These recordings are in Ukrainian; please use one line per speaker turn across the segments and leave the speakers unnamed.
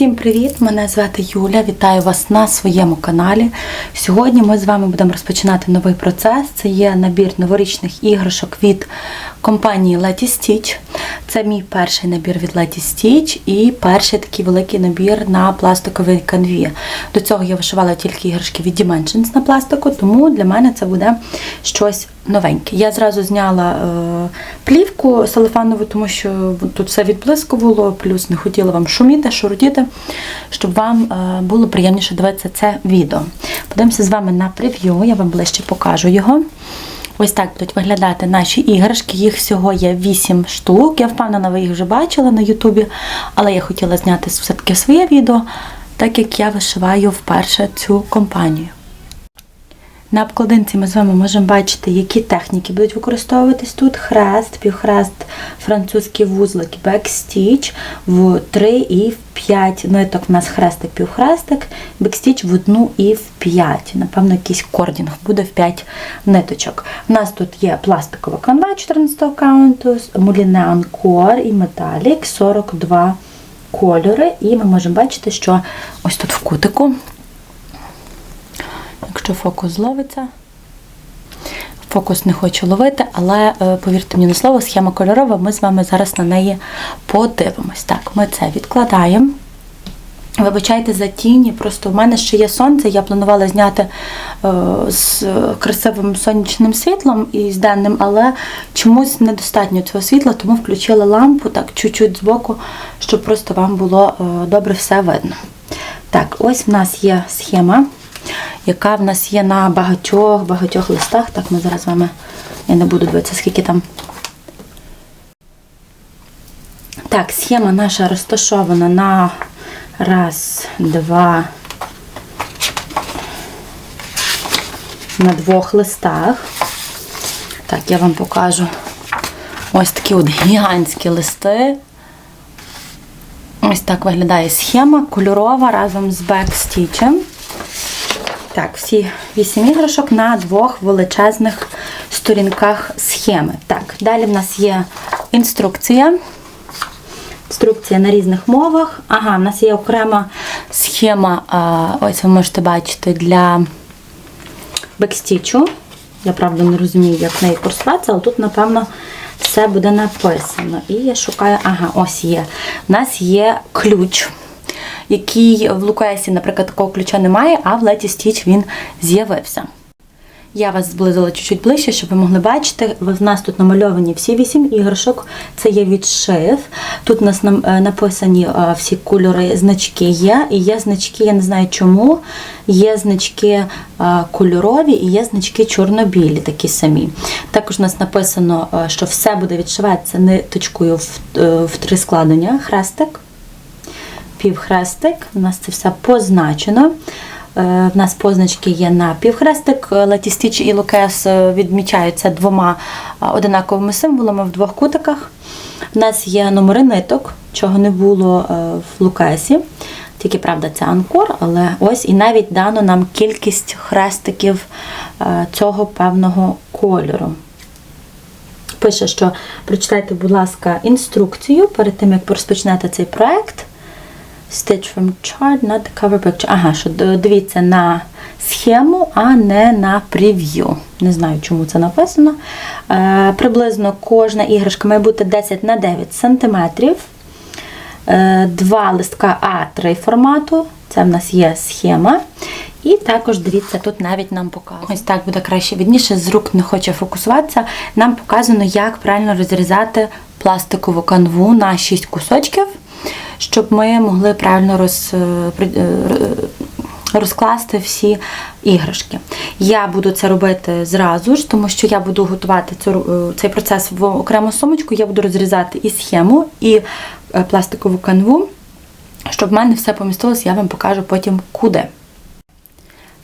Всім привіт! Мене звати Юля. Вітаю вас на своєму каналі. Сьогодні ми з вами будемо розпочинати новий процес. Це є набір новорічних іграшок від компанії Letty Stitch. Це мій перший набір від Letty Stitch і перший такий великий набір на пластиковій канві. До цього я вишивала тільки іграшки від Dimensions на пластику, тому для мене це буде щось новеньке. Я зразу зняла е, плівку селефанову, тому що тут все відблискувало, плюс не хотіла вам шуміти, шурудіти, щоб вам е, було приємніше дивитися це відео. Подивимося з вами на прев'ю, я вам ближче покажу його. Ось так будуть виглядати наші іграшки. Їх всього є 8 штук. Я впевнена, ви їх вже бачили на Ютубі, але я хотіла зняти все-таки своє відео, так як я вишиваю вперше цю компанію. На обкладинці ми з вами можемо бачити, які техніки будуть використовуватись тут. Хрест, півхрест, французький вузлик, бекстіч в 3 і в 5 ниток. У нас хрестик, півхрестик, бекстіч в 1 і в 5. Напевно, якийсь кордінг буде в 5 ниточок. У нас тут є пластикова канва 14 каунту, муліне анкор і металік 42 кольори. І ми можемо бачити, що ось тут в кутику якщо фокус зловиться. Фокус не хочу ловити, але е, повірте мені на слово, схема кольорова, ми з вами зараз на неї подивимось. Так, ми це відкладаємо. Вибачайте за тіні, просто в мене ще є сонце, я планувала зняти е, з красивим сонячним світлом і з денним, але чомусь недостатньо цього світла, тому включила лампу так чуть-чуть збоку, щоб просто вам було е, добре все видно. Так, ось в нас є схема яка в нас є на багатьох-багатьох листах. Так, ми зараз з вами, я не буду дивитися, скільки там. Так, схема наша розташована на раз, два, на двох листах. Так, я вам покажу ось такі от гігантські листи. Ось так виглядає схема кольорова разом з бекстічем. Так, всі вісім іграшок на двох величезних сторінках схеми. Так, далі в нас є інструкція. Інструкція на різних мовах. Ага, в нас є окрема схема, ось ви можете бачити, для бекстічу. Я правда не розумію, як неї користуватися, але тут, напевно, все буде написано. І я шукаю, ага, ось є. У нас є ключ який в Лукаесі, наприклад, такого ключа немає, а в Леті Стіч він з'явився. Я вас зблизила чуть-чуть ближче, щоб ви могли бачити. В нас тут намальовані всі вісім іграшок. Це є відшив. Тут у нас е, написані е, всі кольори, значки є. І є значки, я не знаю чому. Є значки е, кольорові і є значки чорно-білі, такі самі. Також у нас написано, що все буде відшиватися ниточкою в три складення, хрестик півхрестик. У нас це все позначено. Е, в нас позначки є на півхрестик. Латістіч і лукес е, відмічаються двома е, одинаковими символами в двох кутиках. У нас є номери ниток, чого не було в лукесі. Тільки, правда, це анкор, але ось і навіть дано нам кількість хрестиків цього певного кольору. Пише, що прочитайте, будь ласка, інструкцію перед тим, як розпочнете цей проект. Stitch from chart, not the cover picture. Ага, що дивіться на схему, а не на прев'ю. Не знаю, чому це написано. Е, Приблизно кожна іграшка має бути 10 на 9 см. Е, Два листка А3 формату. Це в нас є схема. І також, дивіться, тут навіть нам показано. Ось так буде краще видніше, з рук не хоче фокусуватися. Нам показано, як правильно розрізати пластикову канву на 6 кусочків щоб ми могли правильно роз, е, е, розкласти всі іграшки. Я буду це робити зразу ж, тому що я буду готувати цю, е, цей процес в окрему сумочку, я буду розрізати і схему, і пластикову канву. Щоб в мене все помістилось, я вам покажу потім куди.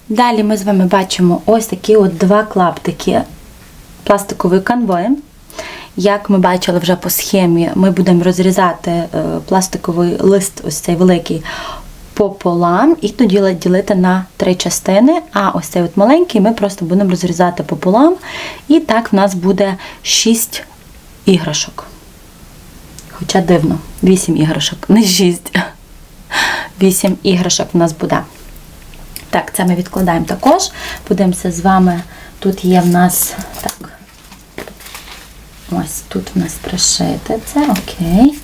Далі ми з вами бачимо ось такі от два клаптики пластикової канви. Як ми бачили вже по схемі, ми будемо розрізати е, пластиковий лист, ось цей великий, пополам, і тоді ділити на три частини. А ось цей от маленький ми просто будемо розрізати пополам. І так в нас буде 6 іграшок. Хоча дивно, 8 іграшок, не 6. 8 іграшок в нас буде. Так, це ми відкладаємо також. Подивимося з вами. Тут є в нас так. Ось тут в нас пришите це, окей.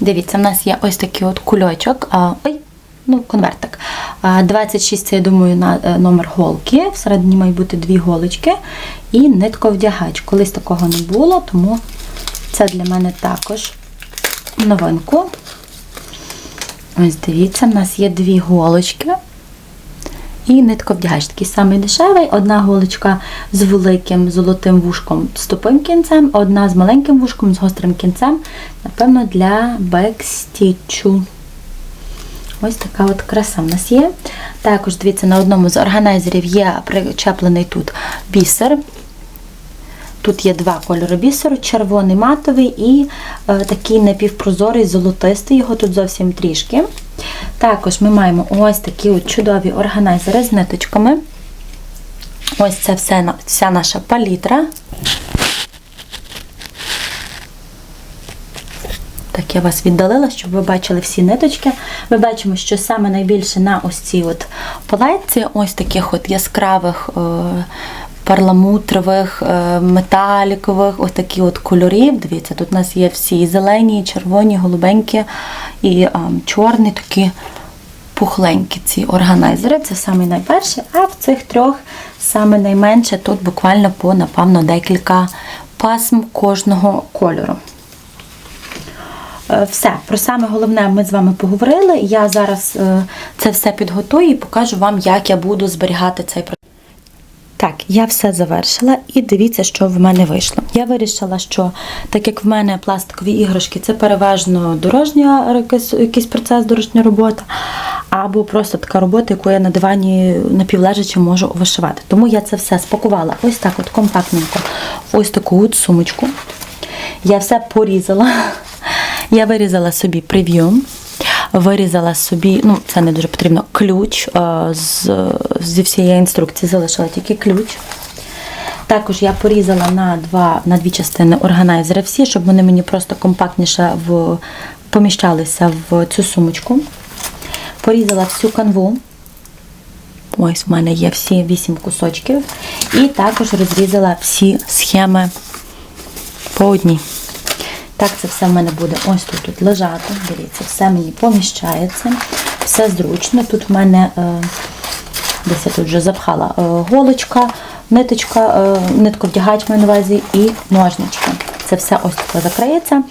Дивіться, в нас є ось такий от кульочок. А, ой, ну, конвертик. 26 це, я думаю, на е, номер голки. Всередині мають бути дві голочки і нитковдягач. Колись такого не було, тому це для мене також новинку. Ось дивіться, в нас є дві голочки. І нитковдягач такий самий дешевий. Одна голочка з великим золотим вушком з тупим кінцем, одна з маленьким вушком з гострим кінцем. Напевно, для бекстічу. Ось така от краса в нас є. Також, дивіться, на одному з органайзерів є причеплений тут бісер. Тут є два кольори бісеру: червоний матовий і е, такий напівпрозорий золотистий, його тут зовсім трішки. Також ми маємо ось такі от чудові органайзери з ниточками. Ось це все, вся наша палітра. Так, я вас віддалила, щоб ви бачили всі ниточки. Ми бачимо, що саме найбільше на ось цій от палетці, ось таких от яскравих е, парламутрових, е, металікових, ось такі от кольорів. Дивіться, тут у нас є всі зелені, червоні, голубенькі, і е, чорні такі пухленькі ці органайзери. Це саме найперше. А в цих трьох саме найменше тут буквально по, напевно, декілька пасм кожного кольору. Е, Все, про саме головне ми з вами поговорили. Я зараз це все підготую і покажу вам, як я буду зберігати цей процес. Так, я все завершила і дивіться, що в мене вийшло. Я вирішила, що так як в мене пластикові іграшки, це переважно дорожня якийсь, процес, дорожня робота, або просто така робота, яку я на дивані напівлежачи можу вишивати. Тому я це все спакувала ось так от компактненько, ось таку от сумочку. Я все порізала. Я вирізала собі прев'ю, вирізала собі, ну це не дуже потрібно, ключ е, з, зі всієї інструкції, залишила тільки ключ. Також я порізала на, два, на дві частини органайзери всі, щоб вони мені просто компактніше в, поміщалися в цю сумочку. Порізала всю канву. Ось в мене є всі вісім кусочків. І також розрізала всі схеми по одній. Так, це все в мене буде ось тут, тут лежати. Дивіться, все мені поміщається, все зручно. Тут в мене е, десь я тут вже запхала е, голочка, ниточка, е, нитку вдягач маю на увазі і ножнички. Це все ось таке закриється.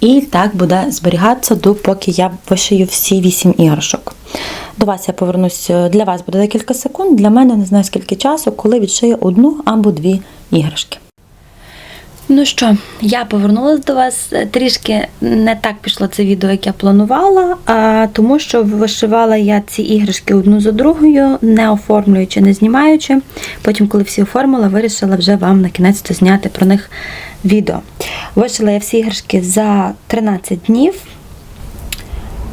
І так буде зберігатися, допоки я вишию всі вісім іграшок. До вас я повернусь, для вас буде декілька секунд, для мене не знаю скільки часу, коли відшию одну або дві іграшки. Ну що, я повернулася до вас. Трішки не так пішло це відео, як я планувала, а тому що вишивала я ці іграшки одну за другою, не оформлюючи, не знімаючи. Потім, коли всі оформила, вирішила вже вам на кінець зняти про них відео. Вишила я всі іграшки за 13 днів.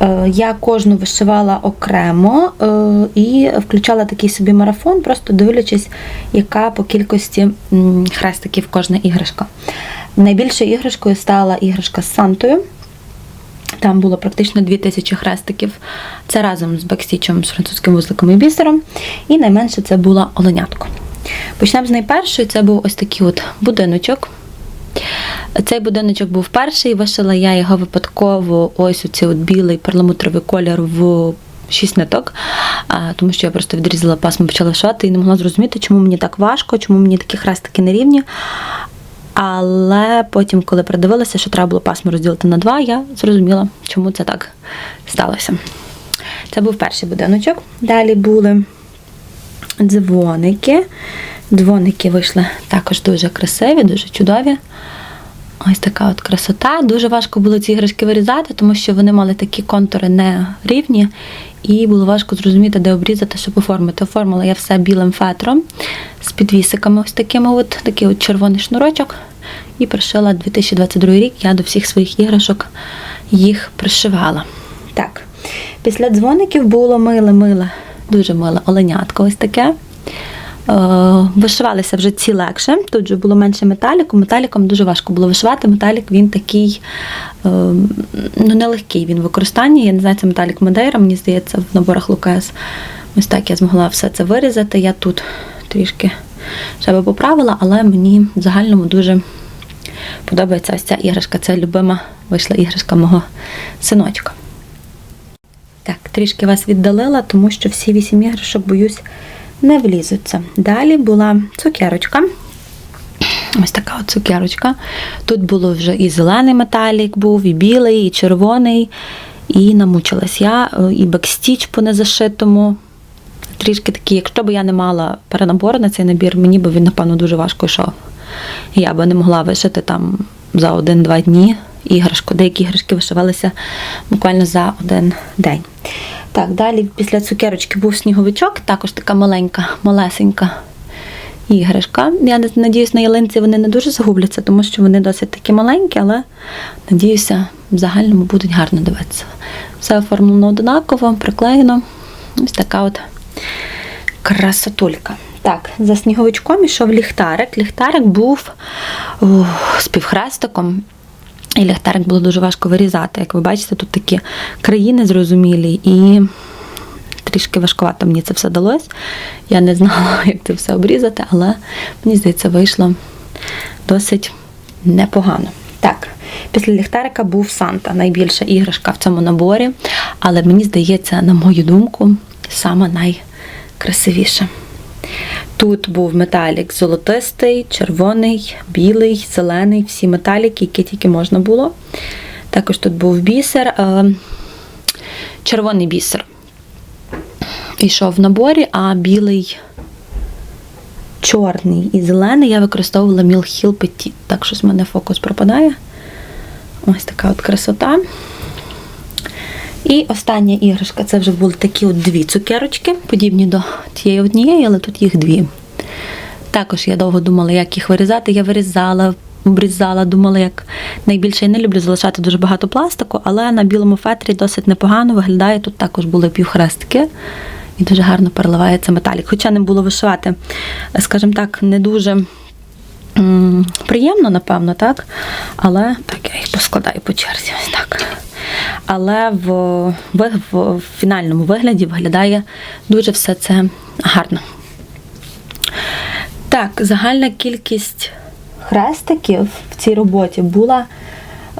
Е, Я кожну вишивала окремо е, і включала такий собі марафон, просто дивлячись, яка по кількості хрестиків кожна іграшка. Найбільшою іграшкою стала іграшка з Сантою. Там було практично 2000 хрестиків. Це разом з бекстічем, з французьким вузликом і бісером. І найменше це була оленятко. Почнемо з найпершої. Це був ось такий от будиночок. Цей будиночок був перший, вишила я його випадково ось у цей от білий перламутровий колір в шість ниток, тому що я просто відрізала пасму, почала вишивати і не могла зрозуміти, чому мені так важко, чому мені такі хрестики нерівні. Але потім, коли придивилася, що треба було пасму розділити на два, я зрозуміла, чому це так сталося. Це був перший будиночок. Далі були дзвоники. Дзвоники вийшли також дуже красиві, дуже чудові. Ось така от красота. Дуже важко було ці іграшки вирізати, тому що вони мали такі контури нерівні, і було важко зрозуміти, де обрізати, щоб оформити. Оформила я все білим фетром з підвісиками, ось такими от, такий от червоний шнурочок. І пришила 2022 рік. Я до всіх своїх іграшок їх пришивала. Так, після дзвоників було миле-миле, дуже миле оленятко ось таке. Вишивалися вже ці легше. Тут вже було менше металіку. Металіком дуже важко було вишивати. Металік він такий е, ну, нелегкий він в використанні. Я не знаю, це металік Мадейра, мені здається, в наборах Лукас. Ось так я змогла все це вирізати. Я тут трішки себе поправила, але мені в загальному дуже подобається ось ця іграшка. Це любима вийшла іграшка мого синочка. Так, трішки вас віддалила, тому що всі вісім іграшок, боюсь, не влізуться. Далі була цукерочка. Ось така от цукерочка. Тут було вже і зелений металік був, і білий, і червоний. І намучилась я, і бекстіч по незашитому. Трішки такий, якщо б я не мала перенабору на цей набір, мені б він, напевно, дуже важко йшов. Я би не могла вишити там за один-два дні іграшку. Деякі іграшки вишивалися буквально за один день. Так, далі після цукерочки був сніговичок, також така маленька, малесенька іграшка. Я надіюсь, на ялинці вони не дуже загубляться, тому що вони досить такі маленькі, але надіюся, в загальному будуть гарно дивитися. Все оформлено однаково, приклеєно. Ось така от красотулька. Так, за сніговичком ішов ліхтарик. Ліхтарик був о, з півхрестиком. І ліхтарик було дуже важко вирізати. Як ви бачите, тут такі країни зрозумілі і трішки важкувато мені це все далось. Я не знала, як це все обрізати, але мені здається, вийшло досить непогано. Так, після ліхтарика був Санта, найбільша іграшка в цьому наборі, але мені здається, на мою думку, саме найкрасивіша. Тут був металік золотистий, червоний, білий, зелений, всі металіки, які тільки можна було. Також тут був бісер, е, червоний бісер. Йшов в наборі, а білий, чорний і зелений я використовувала Hill Petit. Так щось в мене фокус пропадає. Ось така от красота. І остання іграшка це вже були такі от дві цукерочки, подібні до тієї однієї, але тут їх дві. Також я довго думала, як їх вирізати. Я вирізала, обрізала, думала, як найбільше я не люблю залишати дуже багато пластику, але на білому фетрі досить непогано виглядає. Тут також були півхрестики. І дуже гарно переливається металік. Хоча не було вишивати, скажімо так, не дуже приємно, напевно, так? Але так, я їх поскладаю по черзі. Ось так. Але в, в, в фінальному вигляді виглядає дуже все це гарно. Так, загальна кількість хрестиків в цій роботі була.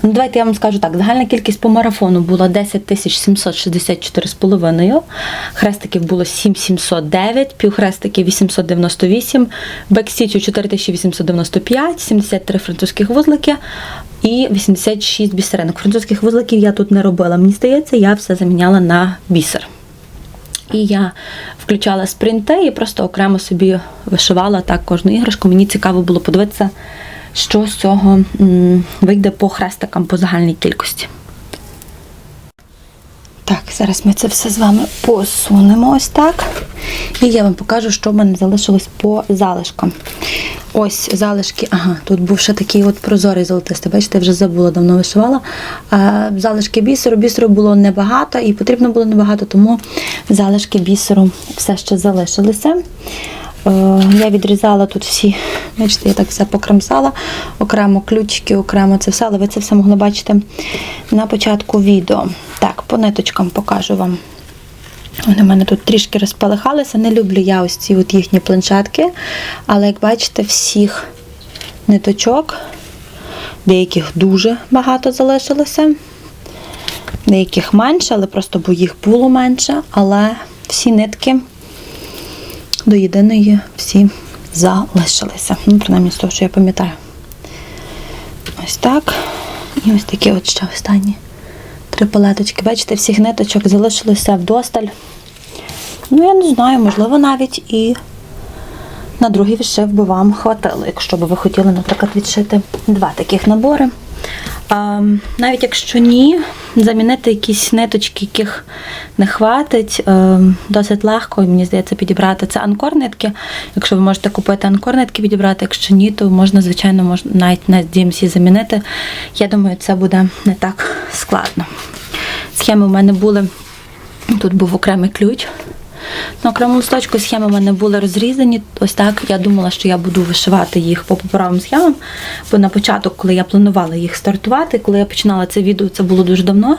Ну, давайте я вам скажу так: загальна кількість по марафону була 10 764,5. Хрестиків було 7709, півхрестиків 898, бекстічу 4895, 73 французьких вузлики і 86 бісеринок. Французьких вузликів я тут не робила. Мені здається, я все заміняла на бісер. І я включала спринти і просто окремо собі вишивала так кожну іграшку. Мені цікаво було подивитися, що з цього вийде по хрестикам по загальній кількості. Так, зараз ми це все з вами посунемо ось так. І я вам покажу, що в мене залишилось по залишкам. Ось залишки, ага, тут був ще такий от прозорий золотистий. Бачите, я вже забула, давно вишивала. Залишки бісеру. Бісеру було небагато і потрібно було небагато, тому залишки бісеру все ще залишилися. Е, Я відрізала тут всі, бачите, я так все покремсала, окремо ключики, окремо це все, але ви це все могли бачити на початку відео. Так, по ниточкам покажу вам. Вони в мене тут трішки розпалихалися. Не люблю я ось ці от їхні планшетки, але як бачите, всіх ниточок, деяких дуже багато залишилося, деяких менше, але просто бо їх було менше, але всі нитки до єдиної всі залишилися. Ну, принаймні з того, що я пам'ятаю. Ось так. І ось такі от ще останні три палеточки. Бачите, всіх ниточок залишилося вдосталь. Ну, я не знаю, можливо, навіть і на другий відшив би вам хватило, якщо б ви хотіли, наприклад, відшити два таких набори. А, навіть якщо ні, замінити якісь ниточки, яких не хватить, е, досить легко, мені здається, підібрати це анкорнитки. Якщо ви можете купити анкорнитки, підібрати, якщо ні, то можна, звичайно, можна навіть на DMC замінити. Я думаю, це буде не так складно. Схеми в мене були. Тут був окремий ключ. На окремому листочку схеми в мене були розрізані. Ось так я думала, що я буду вишивати їх по паперовим схемам. Бо на початок, коли я планувала їх стартувати, коли я починала це відео, це було дуже давно.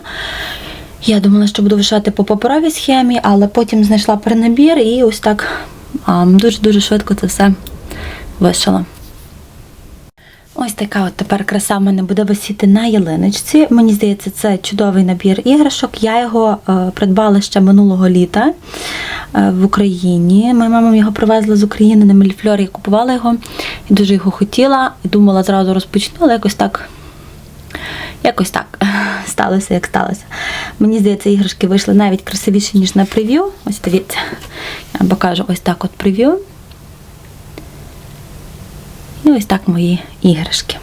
Я думала, що буду вишивати по паперовій схемі, але потім знайшла перенабір і ось так дуже-дуже швидко це все вишила. Ось така от тепер краса в мене буде висіти на ялиночці. Мені здається, це чудовий набір іграшок. Я його е, придбала ще минулого літа в Україні. Моя мама його привезла з України на Меліфльор, я купувала його і дуже його хотіла. І думала, зразу розпочну, але якось так. Якось так сталося, як сталося. Мені здається, іграшки вийшли навіть красивіші, ніж на прев'ю. Ось дивіться. Я вам покажу ось так от прев'ю. І ось так мої іграшки.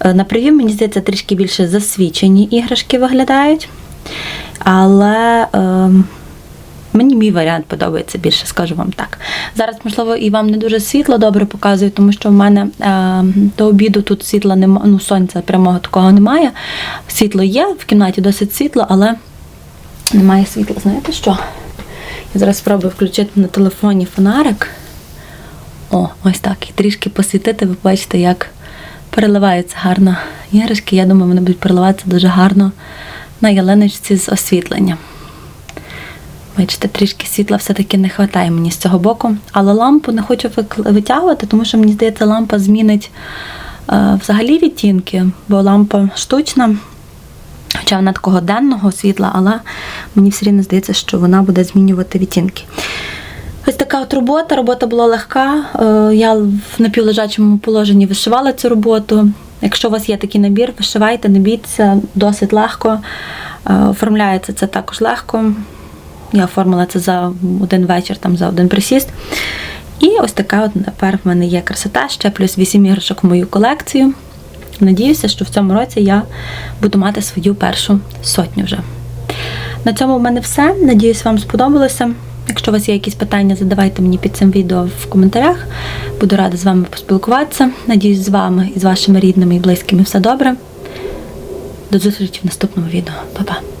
Е, На прев'ю, мені здається, трішки більше засвічені іграшки виглядають. Але е, мені мій варіант подобається більше, скажу вам так. Зараз, можливо, і вам не дуже світло добре показую, тому що в мене е, до обіду тут світла немає, ну, сонця прямого такого немає. Світло є, в кімнаті досить світло, але немає світла. Знаєте що? Я зараз спробую включити на телефоні фонарик. О, ось так. І трішки посвітити, ви бачите, як переливаються гарно іграшки. Я думаю, вони будуть переливатися дуже гарно на ялиночці з освітленням. Бачите, трішки світла все-таки не вистачає мені з цього боку. Але лампу не хочу витягувати, тому що мені здається, лампа змінить е, взагалі відтінки, бо лампа штучна. Хоча вона такого денного світла, але мені все рівно здається, що вона буде змінювати відтінки. Ось така от робота. Робота була легка. Е, Я в напівлежачому положенні вишивала цю роботу. Якщо у вас є такий набір, вишивайте, не бійтеся, досить легко. Е, Оформляється це також легко. Я оформила це за один вечір, там за один присіст. І ось така от тепер в мене є красота, ще плюс 8 іграшок в мою колекцію. Надіюся, що в цьому році я буду мати свою першу сотню вже. На цьому в мене все. Надіюсь, вам сподобалося. Якщо у вас є якісь питання, задавайте мені під цим відео в коментарях. Буду рада з вами поспілкуватися. Надіюсь, з вами і з вашими рідними і близькими все добре. До зустрічі в наступному відео. Па-па!